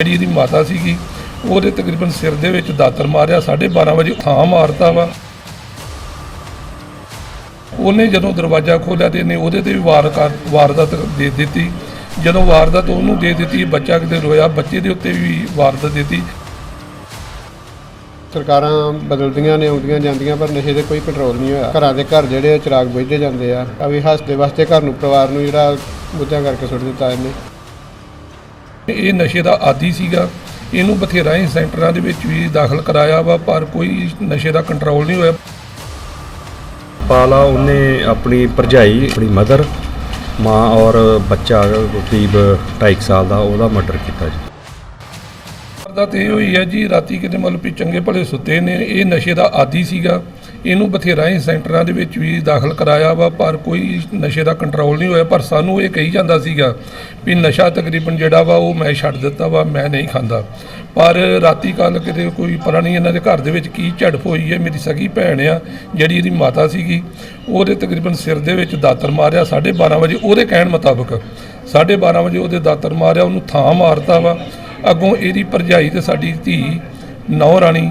ਜਿਹੜੀ ਇਹਦੀ ਮਾਤਾ ਸੀਗੀ, ਉਹਦੇ ਤਕਰੀਬਨ ਸਿਰ ਦੇ ਵਿੱਚ ਦਾਤਰ ਮਾਰਿਆ 12:30 ਵਜੇ ਥਾਂ ਮਾਰਤਾ ਵਾ। ਉਹਨੇ ਜਦੋਂ ਦਰਵਾਜ਼ਾ ਖੋਲ੍ਹਿਆ ਤੇ ਇਹਨੇ ਉਹਦੇ ਤੇ ਵੀ ਵਾਰ ਕਰ ਵਾਰਦਾਤ ਦੇ ਦਿੱਤੀ। ਜਦੋਂ ਵਾਰਦਾਤ ਉਹਨੂੰ ਦੇ ਦਿੱਤੀ, ਬੱਚਾ ਕਿਤੇ ਰੋਇਆ, ਬੱਚੇ ਦੇ ਉੱਤੇ ਵੀ ਵਾਰਦਾਤ ਦਿੱਤੀ। ਸਰਕਾਰਾਂ ਬਦਲਦੀਆਂ ਨੇ, ਆਉਂਦੀਆਂ ਜਾਂਦੀਆਂ, ਪਰ ਨਸ਼ੇ ਦੇ ਕੋਈ ਕੰਟਰੋਲ ਨਹੀਂ ਹੋਇਆ। ਘਰਾਂ ਦੇ ਘਰ ਜਿਹੜੇ ਆ, ਚਿਰਾਗ ਬੁਝਦੇ ਜਾਂਦੇ ਆ। ਆ ਵੀ ਹੱਸਦੇ ਵਾਸਤੇ ਘਰ ਨੂੰ, ਪਰਿਵਾਰ ਨੂੰ ਜਿਹੜਾ ਬੁੱਝਾਂ ਕਰਕੇ ਸੁੱਟ ਦਿੱਤਾ ਇਹਨੇ। ਇਹ ਨਸ਼ੇ ਦਾ ਆਦੀ ਸੀਗਾ। ਇਹਨੂੰ ਬਥੇਰਾ ਹੀ ਸੈਂਟਰਾਂ ਦੇ ਵਿੱਚ ਵੀ ਦਾਖਲ ਕਰਾਇਆ ਵਾ ਪਰ ਕੋਈ ਨਸ਼ੇ ਦਾ ਕੰਟਰੋਲ ਨਹੀਂ ਹੋਇਆ। ਪਾਲਾ ਉਹਨੇ ਆਪਣੀ ਭਰਜਾਈ ਆਪਣੀ ਮਦਰ ਮਾਂ ਔਰ ਬੱਚਾ ਕਰੀਬ 2.5 ਸਾਲ ਦਾ ਉਹਦਾ ਮਰਡਰ ਕੀਤਾ ਜੀ। ਦਾ ਤੇ ਇਹ ਹੋਈ ਹੈ ਜੀ ਰਾਤੀ ਕਿਤੇ ਮਤਲਬ ਵੀ ਚੰਗੇ ਭਲੇ ਸੁੱਤੇ ਨੇ ਇਹ ਨਸ਼ੇ ਦਾ ਆਦੀ ਸੀਗਾ। ਇਹਨੂੰ ਬਥੇਰਾ ਹੀ ਸੈਂਟਰਾਂ ਦੇ ਵਿੱਚ ਵੀ ਦਾਖਲ ਕਰਾਇਆ ਵਾ, ਪਰ ਕੋਈ ਨਸ਼ੇ ਦਾ ਕੰਟਰੋਲ ਨਹੀਂ ਹੋਇਆ। ਪਰ ਸਾਨੂੰ ਇਹ ਕਹੀ ਜਾਂਦਾ ਸੀਗਾ ਵੀ ਨਸ਼ਾ ਤਕਰੀਬਨ ਜਿਹੜਾ ਵਾ, ਉਹ ਮੈਂ ਛੱਡ ਦਿੱਤਾ ਵਾ, ਮੈਂ ਨਹੀਂ ਖਾਂਦਾ। ਪਰ ਰਾਤੀ ਕੱਲ ਕਿਤੇ ਕੋਈ ਪਤਾ ਨਹੀਂ ਇਹਨਾਂ ਦੇ ਘਰ ਦੇ ਵਿੱਚ ਕੀ ਝੜਪ ਹੋਈ ਹੈ। ਮੇਰੀ ਸਗੀ ਭੈਣ ਆ, ਜਿਹੜੀ ਇਹਦੀ ਮਾਤਾ ਸੀਗੀ, ਉਹਦੇ ਤਕਰੀਬਨ ਸਿਰ ਦੇ ਵਿੱਚ ਦਾਤਰ ਮਾਰਿਆ 12:30 ਵਜੇ। ਉਹਦੇ ਕਹਿਣ ਮੁਤਾਬਕ 12:30 ਵਜੇ ਉਹਦੇ ਦਾਤਰ ਮਾਰਿਆ, ਉਹਨੂੰ ਥਾਂ ਮਾਰਤਾ ਵਾ। ਅੱਗੋਂ ਇਹਦੀ ਭਰਜਾਈ ਤੇ ਸਾਡੀ ਧੀ ਨੌ ਰਾਣੀ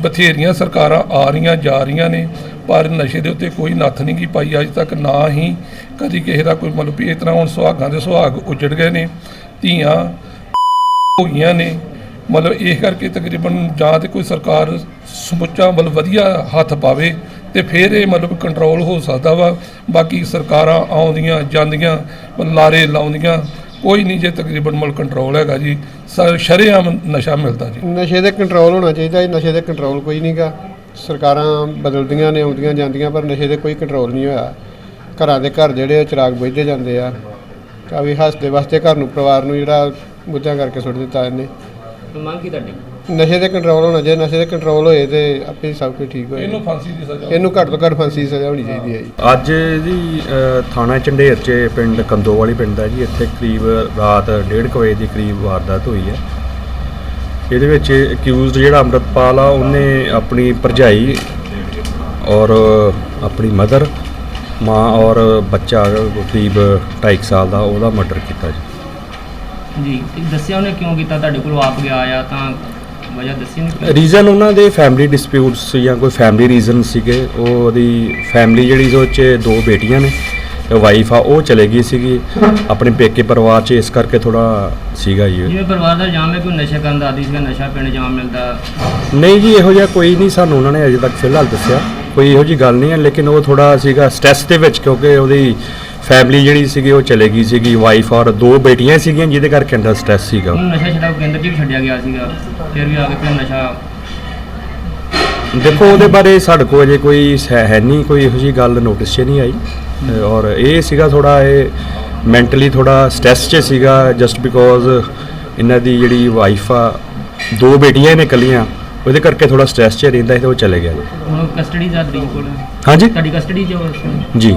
ਬਥੇਰੀਆਂ ਸਰਕਾਰਾਂ ਆ ਰਹੀਆਂ, ਜਾ ਰਹੀਆਂ ਨੇ, ਪਰ ਨਸ਼ੇ ਦੇ ਉੱਤੇ ਕੋਈ ਨੱਥ ਨਹੀਂ ਗੀ ਪਾਈ, ਅੱਜ ਤੱਕ ਨਾ ਹੀ ਕਦੀ ਕਿਸੇ ਦਾ ਕੋਈ ਮਤਲਬ ਵੀ ਇਸ ਤਰ੍ਹਾਂ ਹੁਣ ਸੁਹਾਗਾਂ ਦੇ ਸੁਹਾਗ ਉਜੜ ਗਏ ਨੇ, ਧੀਆਂ ਹੋ ਗਈਆਂ ਨੇ, ਮਤਲਬ ਇਹ ਕਰਕੇ ਤਕਰੀਬਨ ਜਾਂ ਤੇ ਕੋਈ ਸਰਕਾਰ ਸਮੁੱਚਾ ਮਤਲਬ ਵਧੀਆ ਹੱਥ ਪਾਵੇ ਤੇ ਫਿਰ ਇਹ ਮਤਲਬ ਕੰਟਰੋਲ ਹੋ ਸਕਦਾ ਵਾ, ਬਾਕੀ ਸਰਕਾਰਾਂ ਆਉਂਦੀਆਂ, ਜਾਂਦੀਆਂ ਲਾਰੇ ਲਾਉਂਦੀਆਂ ਕੋਈ ਨਹੀਂ ਜੇ ਤਕਰੀਬਨ ਮਤਲਬ ਕੰਟਰੋਲ ਹੈਗਾ ਜੀ। ਸ਼ਰੇਆਮ ਨਸ਼ਾ ਮਿਲਦਾ ਜੀ। ਨਸ਼ੇ ਦੇ ਕੰਟਰੋਲ ਹੋਣਾ ਚਾਹੀਦਾ ਇਹ ਨਸ਼ੇ ਦੇ ਕੰਟਰੋਲ ਕੋਈ ਨਹੀਂਗਾ ਸਰਕਾਰਾਂ ਬਦਲਦੀਆਂ ਨੇ ਆਉਂਦੀਆਂ ਜਾਂਦੀਆਂ ਪਰ ਨਸ਼ੇ ਦੇ ਕੋਈ ਕੰਟਰੋਲ ਨਹੀਂ ਹੋਇਆ। ਘਰਾਂ ਦੇ ਘਰ ਜਿਹੜੇ ਚਿਰਾਗ ਬੁਝਦੇ ਜਾਂਦੇ ਆ। ਆ ਵੀ ਹੱਸਦੇ ਵਾਸਤੇ ਘਰ ਨੂੰ ਪਰਿਵਾਰ ਨੂੰ ਜਿਹੜਾ ਬੁੱਝਾਂ ਕਰਕੇ ਸੁੱਟ ਦਿੱਤਾ ਇਹਨੇ। ਮੰਗ ਕੀ ਤੁਹਾਡੀ? ਨਸ਼ੇ ਦੇ ਕੰਟਰੋਲ ਹੋਣਾ ਚਾਹੀਦਾ ਨਸ਼ੇ ਦੇ ਕੰਟਰੋਲ ਹੋਏ ਤੇ ਆਪੇ ਸਭ ਕੁਝ ਠੀਕ ਹੋਏ ਇਹਨੂੰ ਫਾਂਸੀ ਦੀ ਸਜ਼ਾ ਇਹਨੂੰ ਘੱਟ ਤੋਂ ਘੱਟ ਫਾਂਸੀ ਦੀ ਸਜ਼ਾ ਹੋਣੀ ਚਾਹੀਦੀ ਹੈ ਜੀ। ਅੱਜ ਜੀ ਥਾਣਾ ਚੰਡੇਰ 'ਚ ਪਿੰਡ ਕੰਦੋਵਾਲੀ ਪਿੰਡ ਦਾ ਜੀ ਇੱਥੇ ਕਰੀਬ ਰਾਤ 1:30 ਵਜੇ ਦੀ ਕਰੀਬ ਵਾਰਦਾਤ ਹੋਈ ਹੈ। ਇਹਦੇ ਵਿੱਚ ਅਕਿਊਜ਼ਡ ਜਿਹੜਾ ਅੰਮ੍ਰਿਤਪਾਲ ਆ ਉਹਨੇ ਆਪਣੀ ਭਰਜਾਈ ਔਰ ਆਪਣੀ ਮਦਰ ਮਾਂ ਔਰ ਬੱਚਾ ਕਰੀਬ 2.5 ਸਾਲ ਦਾ ਉਹਦਾ ਮਰਡਰ ਕੀਤਾ ਜੀ। ਜੀ ਤੇ ਦੱਸਿਆ ਉਹਨੇ ਕਿਉਂ ਕੀਤਾ? ਤੁਹਾਡੇ ਕੋਲ ਆਪ ਗਿਆ ਆ ਤਾਂ ਵਜ੍ਹਾ ਦੱਸੀ ਨਹੀਂ ਰੀਜ਼ਨ ਉਹਨਾਂ ਦੇ ਫੈਮਿਲੀ ਡਿਸਪਿਊਟਸ ਜਾਂ ਕੋਈ ਫੈਮਿਲੀ ਰੀਜ਼ਨ ਸੀਗੇ ਉਹ ਉਹਦੀ ਫੈਮਿਲੀ ਜਿਹੜੀ ਉਹ 'ਚ ਦੋ ਬੇਟੀਆਂ ਨੇ ਵਾਈਫ ਆ ਉਹ ਚਲੇ ਗਈ ਸੀਗੀ। ਆਪਣੇ ਪੇਕੇ ਪਰਿਵਾਰ 'ਚ ਇਸ ਕਰਕੇ ਥੋੜਾ ਸੀਗਾ ਜੀ। ਜਿਵੇਂ ਪਰਿਵਾਰ ਦਾ ਇਲਜ਼ਾਮ ਹੈ ਕਿ ਉਹ ਨਸ਼ਾ ਕਰਨ ਦਾ ਆਦੀ ਸੀਗਾ ਨਸ਼ਾ ਪੀਣ ਜਾਮ ਮਿਲਦਾ? ਨਹੀਂ ਜੀ ਇਹੋ ਜਿਹਾ ਕੋਈ ਨਹੀਂ ਸਾਨੂੰ ਉਹਨਾਂ ਨੇ ਅਜੇ ਤੱਕ ਫਿਲਹਾਲ ਦੱਸਿਆ। ਕੋਈ ਇਹੋ ਜੀ ਗੱਲ ਨਹੀਂ ਹੈ ਲੇਕਿਨ ਉਹ ਥੋੜਾ ਸੀਗਾ ਸਟ੍ਰੈਸ ਦੇ ਵਿੱਚ ਕਿਉਂਕਿ ਉਹਦੀ ਫੈਮਿਲੀ ਜਿਹੜੀ ਸੀਗੀ ਉਹ ਚਲੇ ਗਈ ਸੀਗੀ ਵਾਈਫ ਔਰ ਦੋ ਬੇਟੀਆਂ ਸੀਗੀਆਂ ਜਿਹਦੇ ਕਰਕੇ ਅੰਦਰ ਸਟ੍ਰੈਸ ਸੀਗਾ। ਉਹਨੂੰ ਨਸ਼ਾ ਛਡਾਓ ਕੇਂਦਰ 'ਚ ਵੀ ਛੱਡਿਆ ਗਿਆ ਸੀਗਾ। ਫਿਰ ਵੀ ਆ ਕੇ ਫਿਰ ਨਸ਼ਾ ਦੇਖੋ ਉਹਦੇ ਬਾਰੇ ਸਾਡੇ ਕੋਲ ਅਜੇ ਕੋਈ ਹੈ ਹੈ ਨਹੀਂ ਕੋਈ ਇਹੋ ਜੀ ਗੱਲ ਨੋਟਿਸ 'ਚ ਨਹੀਂ ਆਈ। ਅ, ਔਰ ਇਹ ਸੀਗਾ ਥੋੜਾ ਇਹ ਮੈਂਟਲੀ ਥੋੜਾ ਸਟ੍ਰੈਸ 'ਚ ਸੀਗਾ ਜਸਟ ਬਿਕੋਜ਼ ਇਹਨਾਂ ਦੀ ਜਿਹੜੀ ਵਾਈਫ ਆ ਦੋ ਬੇਟੀਆਂ ਨੇ ਇਕੱਲੀਆਂ ਉਹਦੇ ਕਰਕੇ ਥੋੜਾ ਸਟ੍ਰੈਸ 'ਚ ਰਹਿੰਦਾ ਸੀ ਤੇ ਉਹ ਚਲੇ ਗਿਆ। ਜੀ ਹੁਣ ਕਸਟਡੀ ਦਾ ਤਰੀਕ ਕੋਲ। ਹਾਂਜੀ? ਤੁਹਾਡੀ ਕਸਟਡੀ ਇਸ ਵੇਲੇ? ਜੀ।